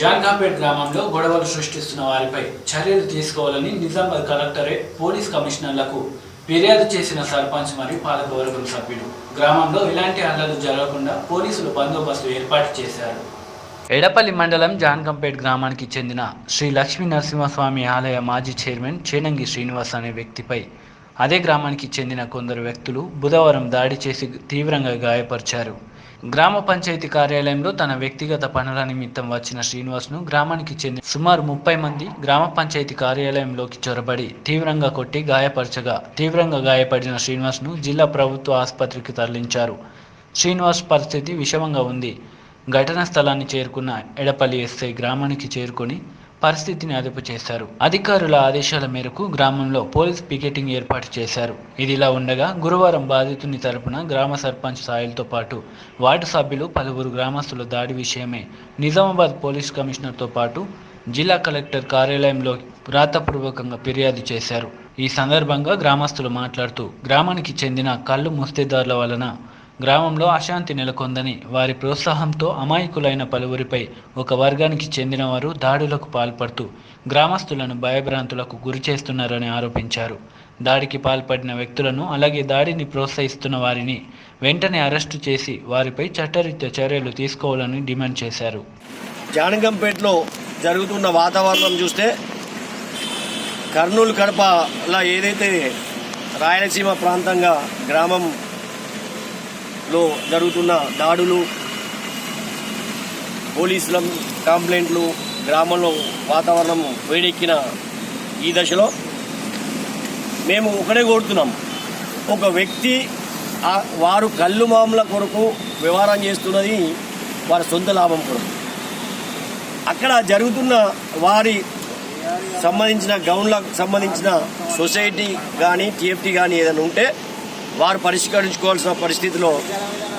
జాన్ఘాపేట్ గ్రామంలో గొడవలు సృష్టిస్తున్న వారిపై చర్యలు తీసుకోవాలని నిజామాబాద్ కలెక్టరేట్ పోలీస్ కమిషనర్లకు ఫిర్యాదు చేసిన సర్పంచ్ మరియు పాలకవర్గం సభ్యులు గ్రామంలో ఇలాంటి అల్లలు జరగకుండా పోలీసులు బందోబస్తు ఏర్పాటు చేశారు. ఎడపల్లి మండలం జాన్కంపేట్ గ్రామానికి చెందిన శ్రీ లక్ష్మీ నరసింహస్వామి ఆలయ మాజీ చైర్మన్ చేనంగి శ్రీనివాస్ అనే వ్యక్తిపై అదే గ్రామానికి చెందిన కొందరు వ్యక్తులు బుధవారం దాడి చేసి తీవ్రంగా గాయపరిచారు. గ్రామ పంచాయతీ కార్యాలయంలో తన వ్యక్తిగత పనుల నిమిత్తం వచ్చిన శ్రీనివాస్ను గ్రామానికి చెందిన సుమారు ముప్పై మంది గ్రామ పంచాయతీ కార్యాలయంలోకి చొరబడి తీవ్రంగా కొట్టి గాయపరచగా తీవ్రంగా గాయపడిన శ్రీనివాస్ను జిల్లా ప్రభుత్వ ఆసుపత్రికి తరలించారు. శ్రీనివాస్ పరిస్థితి విషమంగా ఉంది. ఘటనా స్థలాన్ని చేరుకున్న ఎడపల్లి ఎస్ఐ గ్రామానికి చేరుకొని పరిస్థితిని అదుపు చేశారు. అధికారుల ఆదేశాల మేరకు గ్రామంలో పోలీస్ పికెటింగ్ ఏర్పాటు చేశారు. ఇదిలా ఉండగా గురువారం బాధితుని తరపున గ్రామ సర్పంచ్ సాయిల్తో పాటు వార్డు సభ్యులు పలువురు గ్రామస్తుల దాడి విషయమే నిజామాబాద్ పోలీస్ కమిషనర్తో పాటు జిల్లా కలెక్టర్ కార్యాలయంలో రాతపూర్వకంగా ఫిర్యాదు చేశారు. ఈ సందర్భంగా గ్రామస్తులు మాట్లాడుతూ గ్రామానికి చెందిన కళ్ళు ముస్తేదారుల వలన గ్రామంలో అశాంతి నెలకొందని వారి ప్రోత్సాహంతో అమాయకులైన పలువురిపై ఒక వర్గానికి చెందినవారు దాడులకు పాల్పడుతూ గ్రామస్తులను భయభ్రాంతులకు గురి చేస్తున్నారని ఆరోపించారు. దాడికి పాల్పడిన వ్యక్తులను అలాగే దాడిని ప్రోత్సహిస్తున్న వారిని వెంటనే అరెస్టు చేసి వారిపై చట్టరీత్యా చర్యలు తీసుకోవాలని డిమాండ్ చేశారు. జానగంపేటలో జరుగుతున్న వాతావరణం చూస్తే కర్నూలు కడపలా ఏదైతే రాయలసీమ ప్రాంతంగా గ్రామం లో జరుగుతున్న దాడులు పోలీసుల కంప్లైంట్లు గ్రామంలో వాతావరణం వేడెక్కిన ఈ దశలో మేము ఒకటే కోరుతున్నాం. ఒక వ్యక్తి వారు కళ్ళు మామల కొరకు వ్యవహారం చేస్తున్నది వారి సొంత లాభం కొరకు. అక్కడ జరుగుతున్న వారి సంబంధించిన గౌన్లకు సంబంధించిన సొసైటీ కానీ టీఎఫ్టీ కానీ ఏదైనా ఉంటే వారు పరిష్కరించుకోవాల్సిన పరిస్థితిలో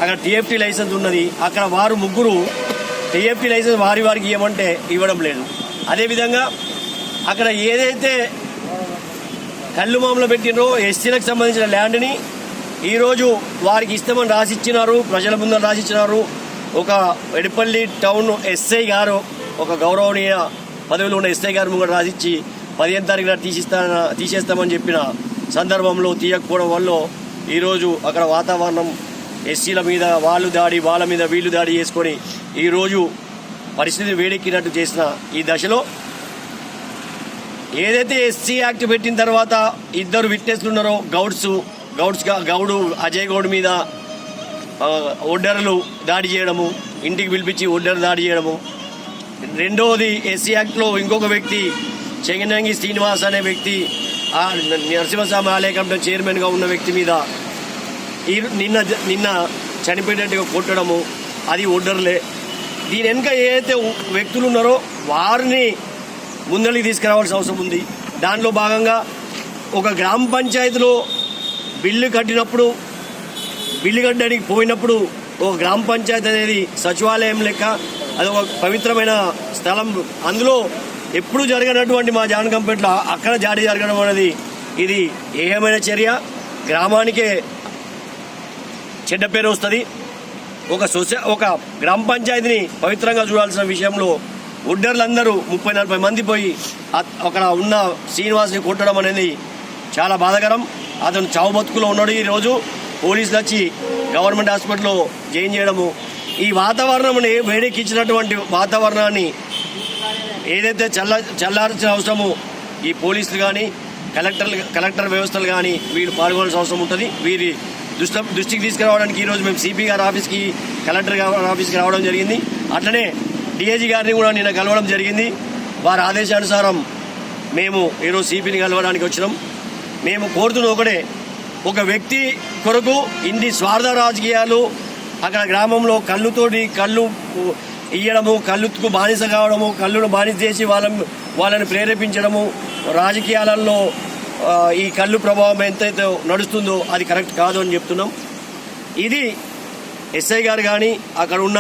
అక్కడ టీఎఫ్టీ లైసెన్స్ ఉన్నది. అక్కడ వారు ముగ్గురు టీఎఫ్టీ లైసెన్స్ వారి వారికి ఇవ్వమంటే ఇవ్వడం లేదు. అదేవిధంగా అక్కడ ఏదైతే కళ్ళు మామూలు పెట్టినో ఎస్సీలకు సంబంధించిన ల్యాండ్ని ఈరోజు వారికి ఇస్తామని రాసిచ్చినారు ప్రజల ముందర రాసిచ్చినారు. ఒక ఎడిపల్లి టౌన్ ఎస్ఐ గారు ఒక గౌరవనీయ పదవిలో ఉన్న ఎస్ఐ గారు ముందు రాసిచ్చి పదిహేను తారీఖున తీసిస్తా తీసేస్తామని చెప్పిన సందర్భంలో తీయకపోవడం వల్ల ఈరోజు అక్కడ వాతావరణం ఎస్సీల మీద వాళ్ళు దాడి వాళ్ళ మీద వీళ్ళు దాడి చేసుకొని ఈరోజు పరిస్థితి వేడెక్కినట్టు చేసిన ఈ దశలో ఏదైతే ఎస్సీ యాక్ట్ పెట్టిన తర్వాత ఇద్దరు విట్నెస్లు ఉన్నారో గౌడ్స్ గౌడ్స్గా గౌడు అజయ్ గౌడ్ మీద ఒడ్డర్లు దాడి చేయడము ఇంటికి పిలిపించి ఒడ్డర్ దాడి చేయడము. రెండవది ఎస్సీ యాక్ట్లో ఇంకొక వ్యక్తి చెంగనంగి శ్రీనివాస్ అనే వ్యక్తి నరసింహస్వామి ఆలయ కమిటీ చైర్మన్గా ఉన్న వ్యక్తి మీద ఈ నిన్న నిన్న చనిపోయినట్టుగా కొట్టడము అది ఒడ్డర్లే దీని వెనుక ఏదైతే వ్యక్తులు ఉన్నారో వారిని ముందరికి తీసుకురావాల్సిన అవసరం ఉంది. దానిలో భాగంగా ఒక గ్రామ పంచాయతీలో బిల్లు కట్టినప్పుడు బిల్లు కట్టడానికి పోయినప్పుడు ఒక గ్రామ పంచాయతీ అనేది సచివాలయం లెక్క అది ఒక పవిత్రమైన స్థలం. అందులో ఎప్పుడు జరగనటువంటి మా జానకంపేటలో అక్కడ జాడి జరగడం అనేది ఇది ఏమైన చర్య. గ్రామానికే చెడ్డ పేరు వస్తుంది. ఒక సొసై ఒక గ్రామ పంచాయతీని పవిత్రంగా చూడాల్సిన విషయంలో ఉడ్డర్లందరూ ముప్పై నలభై మంది పోయి అక్కడ ఉన్న శ్రీనివాస్ని కొట్టడం అనేది చాలా బాధాకరం. అతను చావు బతుకులో ఉన్నాడు ఈరోజు. పోలీసులు వచ్చి గవర్నమెంట్ హాస్పిటల్లో జాయిన్ చేయడము. ఈ వాతావరణం వేడెక్కించినటువంటి వాతావరణాన్ని ఏదైతే చల్ల చల్లార్చిన అవసరము ఈ పోలీసులు కానీ కలెక్టర్ కలెక్టర్ వ్యవస్థలు కానీ వీళ్ళు పాల్గొనాల్సిన అవసరం ఉంటుంది. వీరి దృష్టి దృష్టికి తీసుకురావడానికి ఈరోజు మేము సిపి గారి ఆఫీస్కి కలెక్టర్ గారి ఆఫీస్కి రావడం జరిగింది. అట్లనే డిఐజీ గారిని కూడా నిన్న కలవడం జరిగింది. వారి ఆదేశానుసారం మేము ఈరోజు సిపిని కలవడానికి వచ్చినాం. మేము కోరుతున్న ఒకటే ఒక వ్యక్తి కొరకు ఇన్ని స్వార్థ రాజకీయాలు అక్కడ గ్రామంలో కళ్ళుతోటి కళ్ళు ఇయ్యడము కళ్ళుకు బానిస కావడము కళ్ళును బానిస చేసి వాళ్ళని వాళ్ళని ప్రేరేపించడము రాజకీయాలలో ఈ కళ్ళు ప్రభావం ఎంతైతే నడుస్తుందో అది కరెక్ట్ కాదు అని చెప్తున్నాం. ఇది ఎస్ఐ గారు కానీ అక్కడ ఉన్న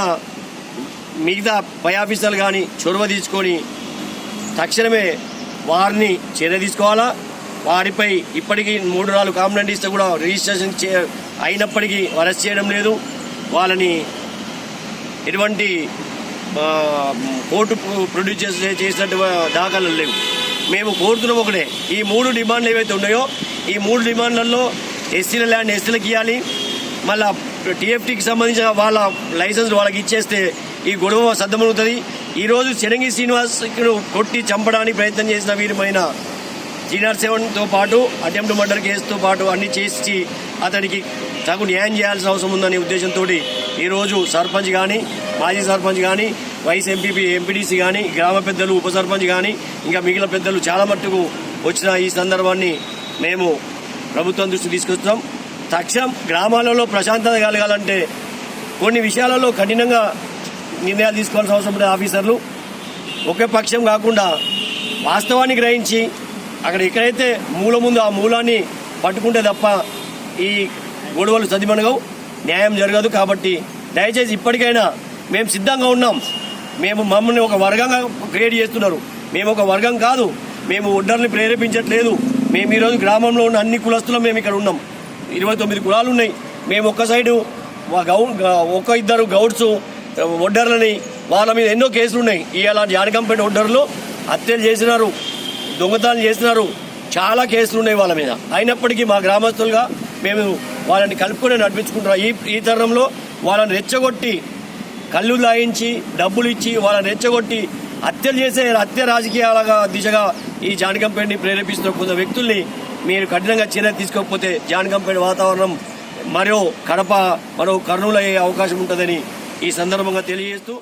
మిగతా పై ఆఫీసర్లు కానీ చొరవ తీసుకొని తక్షణమే వారిని చర్య తీసుకోవాలా? వారిపై ఇప్పటికీ మూడు నాలుగు కాంప్లైంట్ ఇస్తే కూడా రిజిస్ట్రేషన్ చే అయినప్పటికీ అరెస్ట్ చేయడం లేదు. వాళ్ళని ఎటువంటి కోర్టు ప్రొడ్యూస్ చేసే చేసినట్టు దాఖలు లేవు. మేము కోరుతున్నాం ఒకటే ఈ మూడు డిమాండ్లు ఏవైతే ఉన్నాయో ఈ మూడు డిమాండ్లలో ఎస్సీల ల్యాండ్ ఎస్సీలకు ఇవ్వాలి. మళ్ళా టీఎఫ్టీకి సంబంధించిన వాళ్ళ లైసెన్స్ వాళ్ళకి ఇచ్చేస్తే ఈ గొడవ సద్దమవుతుంది. ఈరోజు చిరంగి శ్రీనివాస్ కొట్టి చంపడానికి ప్రయత్నం చేసిన వీరమైన జీనార్ సెవెన్తో పాటు అటెంప్ట్ మర్డర్ కేసుతో పాటు అన్ని చేసి అతనికి తగు న్యాయం చేయాల్సిన అవసరం ఉందనే ఉద్దేశంతో ఈరోజు సర్పంచ్ కానీ మాజీ సర్పంచ్ కానీ వైస్ ఎంపీపీ ఎంపీడీసీ కానీ గ్రామ పెద్దలు ఉప సర్పంచ్ కానీ ఇంకా మిగిలిన పెద్దలు చాలా మట్టుకు వచ్చిన ఈ సందర్భాన్ని మేము ప్రభుత్వం దృష్టి తీసుకొస్తాం తక్షణం గ్రామాలలో ప్రశాంతత కలగాలంటే కొన్ని విషయాలలో కఠినంగా నిర్ణయాలు తీసుకోవాల్సిన అవసరం ఉంటుంది ఆఫీసర్లు. ఒకే పక్షం కాకుండా వాస్తవాన్ని గ్రహించి అక్కడ ఎక్కడైతే మూలం ఉందో ఆ మూలాన్ని పట్టుకుంటే తప్ప ఈ గొడవలు చదిమనగవు న్యాయం జరగదు కాబట్టి దయచేసి ఇప్పటికైనా మేము సిద్ధంగా ఉన్నాం. మేము మమ్మల్ని ఒక వర్గంగా క్రియేట్ చేస్తున్నారు. మేము ఒక వర్గం కాదు. మేము ఒడ్డర్ని ప్రేరేపించట్లేదు. మేము ఈరోజు గ్రామంలో ఉన్న అన్ని కులస్తులు మేము ఇక్కడ ఉన్నాం. ఇరవై తొమ్మిది కులాలు ఉన్నాయి. మేము ఒక్క సైడు గౌ ఒక్క ఇద్దరు గౌడ్స్ ఒడ్డర్లని వాళ్ళ మీద ఎన్నో కేసులు ఉన్నాయి. ఇవాళ జానకంపేట ఒడ్డర్లు హత్యలు చేసినారు దొంగతనాలు చేసినారు. చాలా కేసులు ఉన్నాయి వాళ్ళ మీద. అయినప్పటికీ మా గ్రామస్తులుగా మేము వాళ్ళని కలుపుకొని నడిపించుకుంటున్నాం. ఈ ఈ తరుణంలో వాళ్ళని రెచ్చగొట్టి కళ్ళు లాయించి డబ్బులు ఇచ్చి వాళ్ళని రెచ్చగొట్టి హత్యలు చేసే హత్య రాజకీయాలుగా దిశగా ఈ జానకంపేటని ప్రేరేపిస్తున్న కొంత వ్యక్తుల్ని మీరు కఠినంగా చర్య తీసుకోకపోతే జానకంపేట వాతావరణం మరో కడప మరో కర్నూలు అయ్యే అవకాశం ఉంటుందని ఈ సందర్భంగా తెలియజేస్తూ